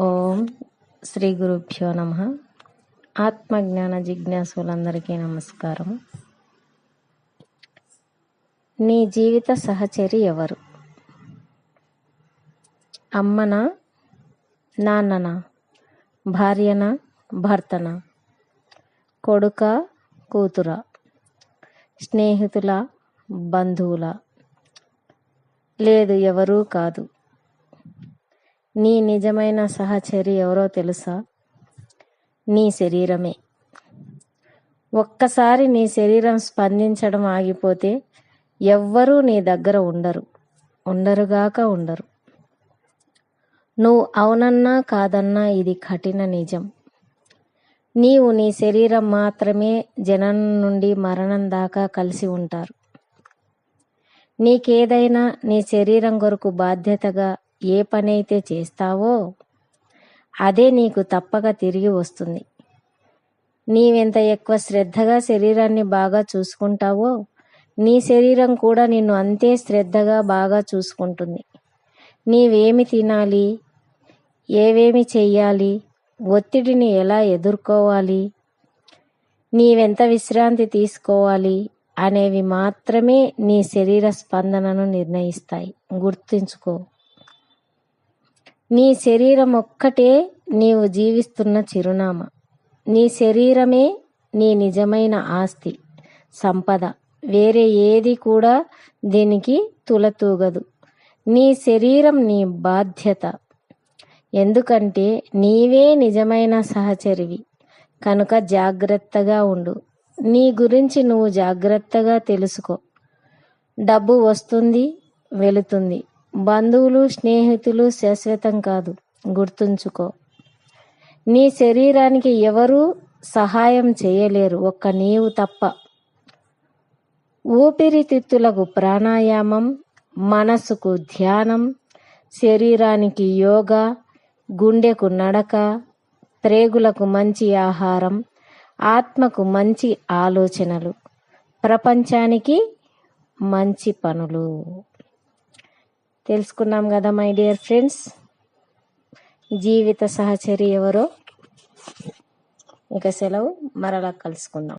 ఓం శ్రీ గురుభ్యో నమ. ఆత్మజ్ఞాన జిజ్ఞాసులందరికీ నమస్కారం. నీ జీవిత సహచరి ఎవరు? అమ్మనా? నాన్ననా? భార్యనా? భర్తనా? కొడుక? కూతురా? స్నేహితుల? బంధువుల? లేదు ఎవరూ కాదు. నీ నిజమైన సహచరి ఎవరో తెలుసా? నీ శరీరమే. ఒక్కసారి నీ శరీరం స్పందించడం ఆగిపోతే ఎవ్వరూ నీ దగ్గర ఉండరు. ఉండరుగాక ఉండరు. నువ్వు అవునన్నా కాదన్నా ఇది కఠిన నిజం. నీవు నీ శరీరం మాత్రమే జననం నుండి మరణం దాకా కలిసి ఉంటారు. నీకేదైనా నీ శరీరం కొరకు బాధ్యతగా ఏ పనైతే చేస్తావో అదే నీకు తప్పక తిరిగి వస్తుంది. నీవెంత ఎక్కువ శ్రద్ధగా శరీరాన్ని బాగా చూసుకుంటావో నీ శరీరం కూడా నిన్ను అంతే శ్రద్ధగా బాగా చూసుకుంటుంది. నీవేమి తినాలి? ఏవేమి చెయ్యాలి? ఒత్తిడిని ఎలా ఎదుర్కోవాలి? నీవెంత విశ్రాంతి తీసుకోవాలి అనేవి మాత్రమే నీ శరీర స్పందనను నిర్ణయిస్తాయి. గుర్తుంచుకో. నీ శరీరం ఒక్కటే నీవు జీవిస్తున్న చిరునామా. నీ శరీరమే నీ నిజమైన ఆస్తి సంపద. వేరే ఏది కూడా దీనికి తులతూగదు. నీ శరీరం నీ బాధ్యత. ఎందుకంటే నీవే నిజమైన సహచరివి. కనుక జాగ్రత్తగా ఉండు. నీ గురించి నువ్వు జాగ్రత్తగా తెలుసుకో. డబ్బు వస్తుంది వెళుతుంది. బంధువులు స్నేహితులు శాశ్వతం కాదు. గుర్తుంచుకో. నీ శరీరానికి ఎవరూ సహాయం చేయలేరు. ఒక్క నీవు తప్ప. ఊపిరితిత్తులకు ప్రాణాయామం మనసుకు ధ్యానం శరీరానికి యోగా గుండెకు నడక ప్రేగులకు మంచి ఆహారం ఆత్మకు మంచి ఆలోచనలు. ప్రపంచానికి మంచి పనులు. తెలుసుకున్నాం కదా మై డియర్ ఫ్రెండ్స్ జీవిత సహచరి ఎవరో? ఇక సెలవు మరలా కలుసుకుందాం.